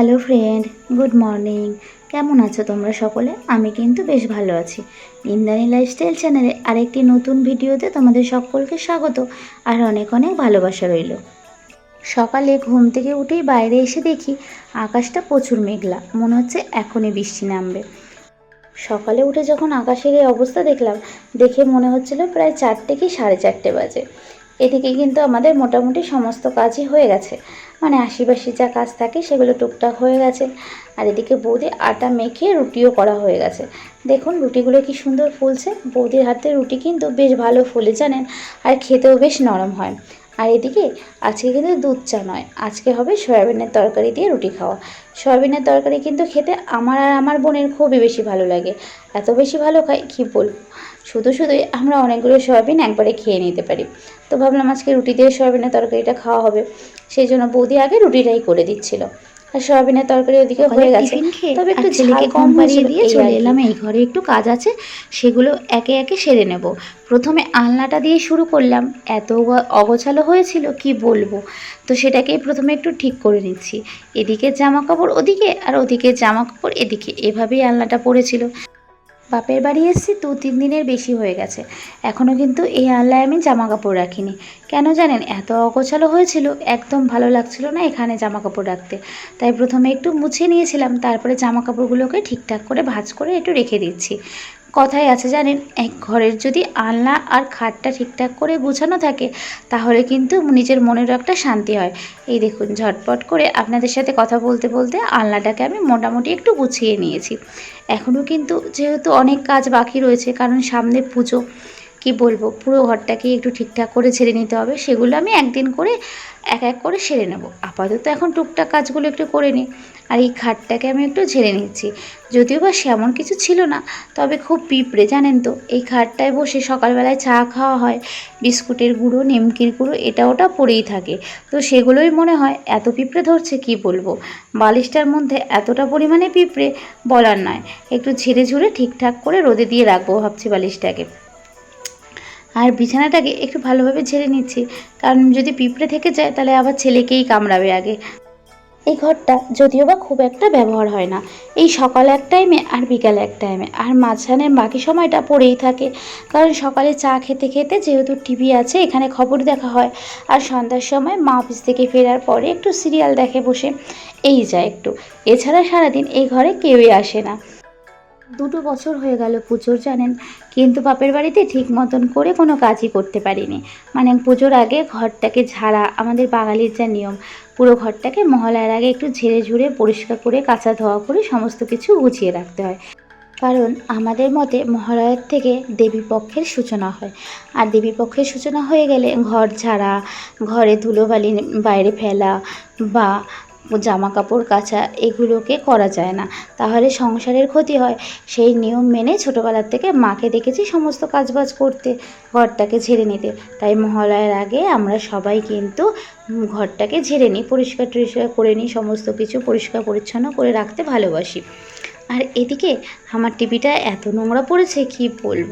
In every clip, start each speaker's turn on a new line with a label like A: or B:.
A: Hello friend good morning কেমন আছো তোমরা সকলে? আমি কিন্তু বেশ ভালো আছি। ইন্দানি লাইফস্টাইল চ্যানেলে আরেকটি নতুন ভিডিওতে তোমাদের সকলকে স্বাগত আর অনেক অনেক ভালোবাসা রইল। সকালে ঘুম থেকে উঠেই বাইরে এসে দেখি আকাশটা প্রচুর মেঘলা। মনে হচ্ছে এখনই বৃষ্টি নামবে। সকালে উঠে যখন আকাশের এই অবস্থা দেখলাম, দেখে মনে হচ্ছিল প্রায় চারটে কি সাড়ে চারটে বাজে। এদিকে কিন্তু আমাদের মোটামুটি সমস্ত কাজই হয়ে গেছে। মানে আশেপাশে যা কাজ থাকে সেগুলো টুকটাক হয়ে গেছে। আর এদিকে বৌদি আটা মেখে রুটিও করা হয়ে গেছে। দেখুন রুটিগুলো কি সুন্দর ফুলছে। বৌদির হাতে রুটি কিন্তু বেশ ভালো ফুলে, জানেন? আর খেতেও বেশ নরম হয়। আর এদিকে, আজকে কিন্তু দুধ চা নয়। আজকে হবে সয়াবিনের তরকারি দিয়ে রুটি খাওয়া। সয়াবিনের তরকারি কিন্তু খেতে আমার আর আমার বোনের খুবই বেশি ভালো লাগে। এত বেশি ভালো খাই কী বলব? শুধু শুধুই আমরা অনেকগুলো সয়াবিন একবারে খেয়ে নিতে পারি। তো ভাবলাম আজকে রুটি দিয়ে সয়াবিনের তরকারিটা খাওয়া হবে। সেই জন্য বৌদি আগে রুটিটাই করে দিচ্ছিল। আর সয়াবিনের তরকারি ওদিকে হয়ে গেছে। তবে একটু ঝাল কম বাড়িয়ে দিয়ে চলে এলাম এই ঘরে একটু কাজ আছে সেগুলো একে একে সেরে নেব। প্রথমে আলনাটা দিয়ে শুরু করলাম এত অগোছালো হয়েছিল কি বলব? তো সেটাকেই প্রথমে একটু ঠিক করে নিচ্ছি। এদিকে জামা কাপড় ওদিকে আর ওদিকে জামা কাপড় এদিকে এভাবেই আলনাটা পড়েছিল। বাপের বাড়ি এসেছি দু তিন দিনের বেশি হয়ে গেছে। এখনও কিন্তু এই আনলায় আমি জামা কাপড় রাখিনি। কেন জানেন, এত অগোছালো হয়েছিল, একদম ভালো লাগছিল না এখানে জামা কাপড় রাখতে। তাই প্রথমে একটু মুছে নিয়েছিলাম, তারপরে জামা কাপড়গুলোকে ঠিকঠাক করে ভাজ করে একটু রেখে দিচ্ছি। কথাই আছে জানেন? এক ঘরের যদি আলনা আর খাটটা ঠিকঠাক করে গুছানো থাকে, তাহলে কিন্তু নিজের মনেরও একটা শান্তি হয়। এই দেখুন, ঝটপট করে আপনাদের সাথে কথা বলতে বলতে আলনাটাকে আমি মোটামুটি একটু গুছিয়ে নিয়েছি। এখনও কিন্তু যেহেতু অনেক কাজ বাকি রয়েছে, কারণ সামনে পুজো, কি বলব, পুরো ঘরটাকে একটু ঠিকঠাক করে ছেড়ে নিতে হবে, সেগুলো আমি একদিন করে, এক এক করে সেরে নেব। আপাতত এখন টুকটাক কাজগুলো একটু করে নিই। আর এই খাটটাকে আমি একটু ঝেড়ে নিচ্ছি। যদিও বা সেমন কিছু ছিল না, তবে খুব পিঁপড়ে, জানেন তো? এই খাটটায় বসে সকালবেলায় চা খাওয়া হয়, বিস্কুটের গুঁড়ো, নিমকির গুঁড়ো, এটা ওটা পড়েই থাকে। তো সেগুলোই মনে হয় এত পিঁপড়ে ধরছে, কি বলব? বালিশটার মধ্যে এতটা পরিমাণে পিঁপড়ে বলার নয়। একটু ঝেড়ে ঝুড়ে ঠিকঠাক করে রোদে দিয়ে রাখব ভাবছি বালিশটাকে। আর বিছানাটাকে একটু ভালোভাবে ঝেড়ে নিচ্ছি, কারণ যদি পিঁপড়ে থেকে যায়, তাহলে আবার ছেলেকেই কামড়াবে আগে। এই ঘরটা যদিও বা খুব একটা ব্যবহার হয় না। এই সকাল এক টাইমে আর বিকাল এক টাইমে আর মাঝখানে বাকি সময়টা পড়েই থাকে। কারণ সকালে চা খেতে খেতে যেহেতু টিভি আছে, এখানে খবর দেখা হয়। আর সন্ধ্যার সময় মা অফিস থেকে ফেরার পরে একটু সিরিয়াল দেখে বসে। এই যায় একটু। এছাড়া সারাদিন এই ঘরে কেউই আসে না। দুটো বছর হয়ে গেল পুজোর, জানেন? কিন্তু বাপের বাড়িতে ঠিক মতন করে কোনো কাজই করতে পারিনি। মানে পুজোর আগে ঘরটাকে ঝাড়া, আমাদের বাঙালির যা নিয়ম, পুরো ঘরটাকে মহলার আগে একটু ঝেড়ে ঝুড়ে পরিষ্কার করে, কাঁচা ধোয়া করে সমস্ত কিছু গুছিয়ে রাখতে হয়। কারণ আমাদের মতে মহালয়ার থেকে দেবী পক্ষের সূচনা হয়। আর দেবী পক্ষের সূচনা হয়ে গেলে ঘর ঝাড়া, ঘরে ধুলোবালি বাইরে ফেলা বা জামা কাপড় কাচা এগুলোকে করা যায় না। তাহলে সংসারের ক্ষতি হয়। সেই নিয়ম মেনে ছোটোবেলার থেকে মাকে দেখেছি সমস্ত কাজবাজ করতে, ঘরটাকে ঝেড়ে নিতে। তাই মহালয়ার আগে আমরা সবাই কিন্তু ঘরটাকে ঝেড়ে নিই পরিষ্কার টরিষ্কার করে নিই, সমস্ত কিছু পরিষ্কার পরিচ্ছন্ন করে রাখতে ভালোবাসি। আর এদিকে আমার টিভিটা এত নোংরা পড়েছে, কি বলব?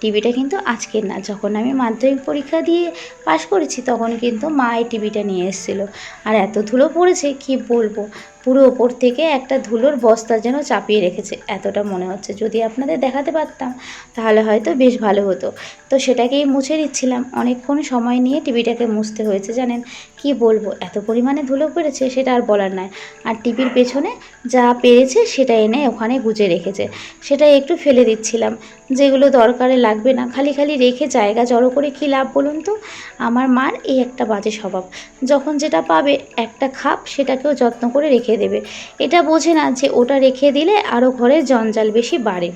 A: টিভিটা কিন্তু আজকের না, যখন আমি মাধ্যমিক পরীক্ষা দিয়ে পাশ করেছি তখন কিন্তু মা এই টিভিটা নিয়ে এসেছিল। আর এত ধুলো পড়েছে, কি বলব? পুরো ওপর থেকে একটা ধুলোর বস্তা যেন চাপিয়ে রেখেছে। এতটা মনে হচ্ছে যদি আপনাদের দেখাতে পারতাম, তাহলে হয়তো বেশ ভালো হতো। তো সেটাকেই মুছে দিচ্ছিলাম। অনেকক্ষণ সময় নিয়ে টিভিটাকে মুছতে হয়েছে, জানেন? কি বলব? এত পরিমাণে ধুলো পড়েছে, সেটা আর বলার নয়। আর টিভির পেছনে যা পেরেছে, সেটা এনে ওখানে গুজে রেখেছে। সেটা একটু ফেলে দিচ্ছিলাম। যেগুলো দরকারে লাগবে না, খালি খালি রেখে জায়গা জড়ো করে কী লাভ বলুন তো? আমার মার এই একটা বাজে স্বভাব। যখন যেটা পাবে, একটা খাপ সেটাকেও যত্ন করে রেখে দেবে। এটা বোঝে না যে ওটা রেখে দিলে আরও ঘরে জঞ্জাল বেশি বাড়ে।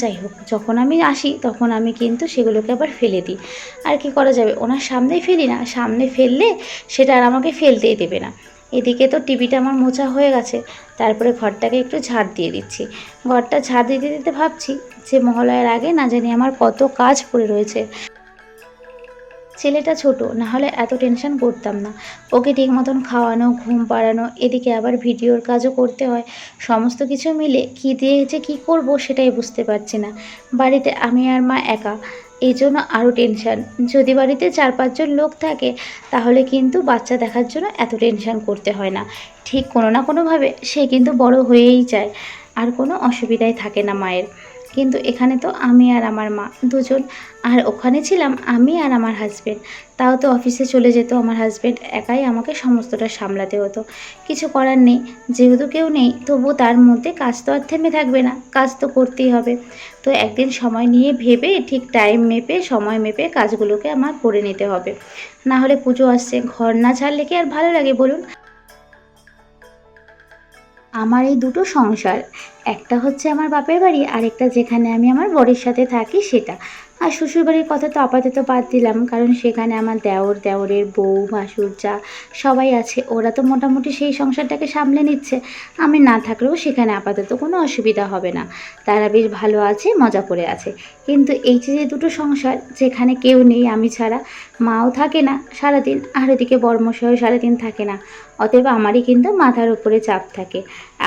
A: যাই হোক, যখন আমি আসি তখন আমি কিন্তু সেগুলোকে আবার ফেলে দিই। আর কি করা যাবে? ওনার সামনেই ফেলি না। সামনে ফেললে সেটা আর আমাকে ফেলতেই দেবে না। এদিকে তো টিভিটা আমার মোছা হয়ে গেছে। তারপরে ঘরটাকে একটু ঝাড় দিয়ে দিচ্ছি। ঘরটা ঝাড় দিতে দিতে ভাবছি যে মহালয়ার আগে না জানি আমার কত কাজ পড়ে রয়েছে। ছেলেটা ছোট না হলে এত টেনশন করতাম না। ওকে ঠিক মতন খাওয়ানো, ঘুম পাড়ানো, এদিকে আবার ভিডিওর কাজও করতে হয়। সমস্ত কিছু মিলে কী দিয়ে যে কী করব সেটাই বুঝতে পারছি না। বাড়িতে আমি আর মা একা, এই জন্য আরও টেনশান যদি বাড়িতে চার পাঁচজন লোক থাকে, তাহলে কিন্তু বাচ্চা দেখার জন্য এত টেনশান করতে হয় না। ঠিক কোনো না কোনোভাবে সে কিন্তু বড় হয়েই যায়। আর কোনো অসুবিধাই থাকে না মায়ের। কিন্তু এখানে তো আমি আর আমার মা দুজন। আর ওখানে ছিলাম আমি আর আমার হাজব্যান্ড তাও তো অফিসে চলে যেত আমার হাজব্যান্ড একাই আমাকে সমস্তটা সামলাতে হতো। কিছু করার নেই, যেহেতু কেউ নেই তবু তার মধ্যে কাজ তো আর থেমে থাকবে না, কাজ তো করতেই হবে। তো একদিন সময় নিয়ে ভেবে ঠিক টাইম মেপে, সময় মেপে কাজগুলোকে আমার করে নিতে হবে। না হলে পুজো আসছে, ঘর না ছাড়লে কি আর ভালো লাগে বলুন? আমার এই দুটো সংসার একটা হচ্ছে আমার বাপের বাড়ি, আরেকটা যেখানে আমি আমার বরের সাথে থাকি সেটা। আর শ্বশুরবাড়ির কথা তো আপাতত বাদ দিলাম, কারণ সেখানে আমার দেওর, দেওরের বউ, ভাসুর যা সবাই আছে, ওরা তো মোটামুটি সেই সংসারটাকে সামলে নিচ্ছে। আমি না থাকলেও সেখানে আপাতত কোনো অসুবিধা হবে না। তারা বেশ ভালো আছে, মজা করে আছে। কিন্তু এই যে দুটো সংসার, যেখানে কেউ নেই আমি ছাড়া, মাও থাকে না সারাদিন, আর ওদিকে বর্মশাও সারাদিন থাকে না। অতএব আমারই কিন্তু মাথার উপরে চাপ থাকে।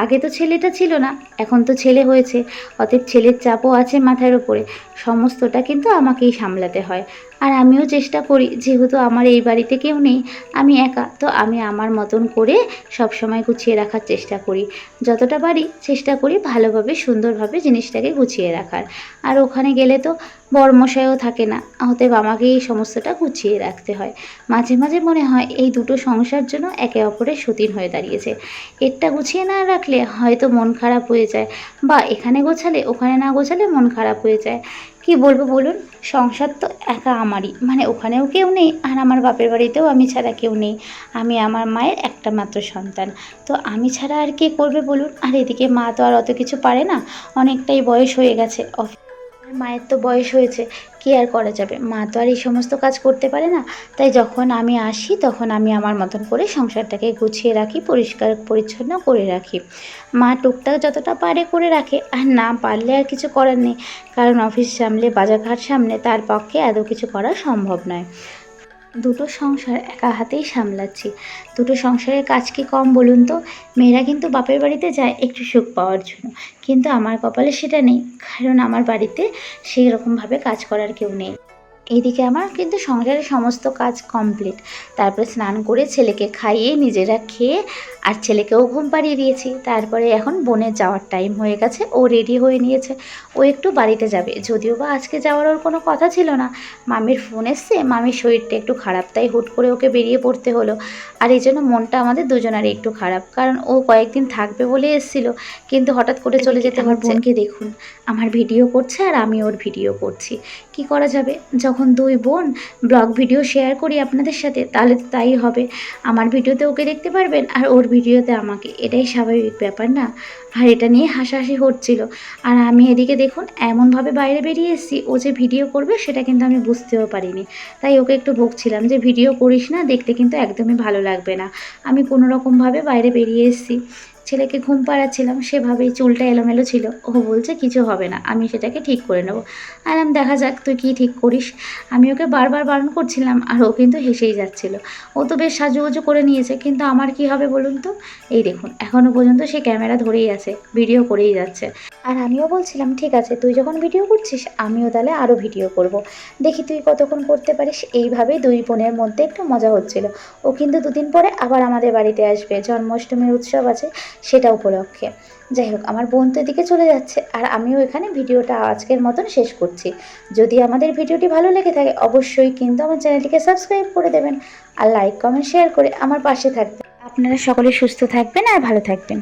A: আগে তো ছেলেটা ছিল না এখন তো ছেলে হয়েছে, অতএব ছেলের চাপও আছে মাথার উপরে। সমস্তটা কিন্তু আমাকেই সামলাতে হয়। আর আমিও চেষ্টা করি, যেহেতু আমার এই বাড়িতে কেউ নেই, আমি একা, তো আমি আমার মতন করে সব সময় গুছিয়ে রাখার চেষ্টা করি। যতটা পারি চেষ্টা করি ভালোভাবে, সুন্দরভাবে জিনিসটাকে গুছিয়ে রাখার। আর ওখানে গেলে তো বরমশাইও থাকে না। অতএব আমাকে এই সমস্তটা গুছিয়ে রাখতে হয়। মাঝে মাঝে মনে হয় এই দুটো সংসার জন্য একে অপরের সতীন হয়ে দাঁড়িয়েছে। এরটা গুছিয়ে না রাখলে হয়তো মন খারাপ হয়ে যায় বা এখানে গোছালে ওখানে না গোছালে মন খারাপ হয়ে যায়। কি বলব বলুন? সংসার তো একা আমারই। মানে ওখানেও কেউ নেই আর আমার বাপের বাড়িতেও আমি ছাড়া কেউ নেই। আমি আমার মায়ের একটা মাত্র সন্তান। তো আমি ছাড়া আর কে করবে বলুন? আর এদিকে মা তো আর অত কিছু পারে না। অনেকটাই বয়স হয়ে গেছে। মায়ের তো বয়স হয়েছে, কি আর করা যাবে? মা তো আর এই সমস্ত কাজ করতে পারে না। তাই যখন আমি আসি, তখন আমি আমার মতন করে সংসারটাকে গুছিয়ে রাখি, পরিষ্কার, পরিচ্ছন্ন করে রাখি। মা টুকটাক যতটা পারে করে রাখে, আর না পারলে আর কিছু করার নেই। কারণ অফিস সামলে, বাজারঘাট সামলে, তার পক্ষে এত কিছু করা সম্ভব নয়। দুটো সংসার একা হাতেই সামলাচ্ছি। দুটো সংসারের কাজ কি কম বলুন তো? মেয়েরা কিন্তু বাপের বাড়িতে যায় একটু সুখ পাওয়ার জন্য। কিন্তু আমার কপালে সেটা নেই। কারণ আমার বাড়িতে সেই রকমভাবে কাজ করার কেউ নেই। এইদিকে আমার কিন্তু সংসারের সমস্ত কাজ কমপ্লিট তারপরে স্নান করে ছেলেকে খাইয়ে নিজেরা খেয়ে আর ছেলেকেও ঘুম পাড়িয়ে দিয়েছি। তারপরে এখন বনে যাওয়ার টাইম হয়ে গেছে ও রেডি হয়ে নিয়েছে। ও একটু বাড়িতে যাবে। যদিও বা আজকে যাওয়ার ওর কোনো কথা ছিল না। মামির ফোন এসছে মামির শরীরটা একটু খারাপ তাই হুট করে ওকে বেরিয়ে পড়তে হলো। আর এই জন্য মনটা আমাদের দুজনারই একটু খারাপ কারণ ও কয়েকদিন থাকবে বলে এসেছিল কিন্তু হঠাৎ করে চলে যেতে আমার বোনকে দেখুন। আমার ভিডিও করছে আর আমি ওর ভিডিও করছি। কি করা যাবে? যখন দুই বোন ব্লগ ভিডিও শেয়ার করি আপনাদের সাথে, তাহলে তাই হবে। আমার ভিডিওতে ওকে দেখতে পারবেন আর ওর ভিডিওতে আমাকে। এটাই স্বাভাবিক ব্যাপার না? আর এটা নিয়ে হাসাহাসি হচ্ছিল। আর আমি এদিকে দেখুন, এমনভাবে বাইরে বেরিয়ে এসেছি, ও যে ভিডিও করবে সেটা কিন্তু আমি বুঝতেও পারিনি। তাই ওকে একটু বকছিলাম যে, ভিডিও করিস না, দেখতে কিন্তু একদমই ভালো লাগবে না। আমি কোনো রকমভাবে বাইরে বেরিয়ে এসেছি। ছেলেকে ঘুম পাড়াচ্ছিলাম, সেভাবেই চুলটা এলোমেলো ছিল। ও বলছে, কিছু হবে না, আমি সেটাকে ঠিক করে নেব। আলাম দেখা যাক তুই কী ঠিক করিস। আমি ওকে বারবার বারণ করছিলাম, আর ও কিন্তু হেসেই যাচ্ছিল। ও তো বেশ সাজুগুজু করে নিয়েছে, কিন্তু আমার কি হবে বলুন তো? এই দেখুন এখনও পর্যন্ত সে ক্যামেরা ধরেই আছে, ভিডিও করেই যাচ্ছে। আর আমিও বলছিলাম, ঠিক আছে, তুই যখন ভিডিও করছিস, আমিও তাহলে আরও ভিডিও করব। দেখি তুই কতক্ষণ করতে পারিস। এইভাবেই দুই বোনের মধ্যে একটু মজা হচ্ছিল। ও কিন্তু দুদিন পরে আবার আমাদের বাড়িতে আসবে। জন্মাষ্টমীর উৎসব আছে সেটা উপলক্ষে। যাই হোক, আমার বোন তো এদিকে চলে যাচ্ছে আর আমিও এখানে ভিডিওটা আজকের মতন শেষ করছি। যদি আমাদের ভিডিওটি ভালো লেগে থাকে, অবশ্যই কিন্তু আমার চ্যানেলটিকে সাবস্ক্রাইব করে দেবেন আর লাইক, কমেন্ট, শেয়ার করে আমার পাশে থাকবেন। আপনারা সকলে সুস্থ থাকবেন আর ভালো থাকবেন।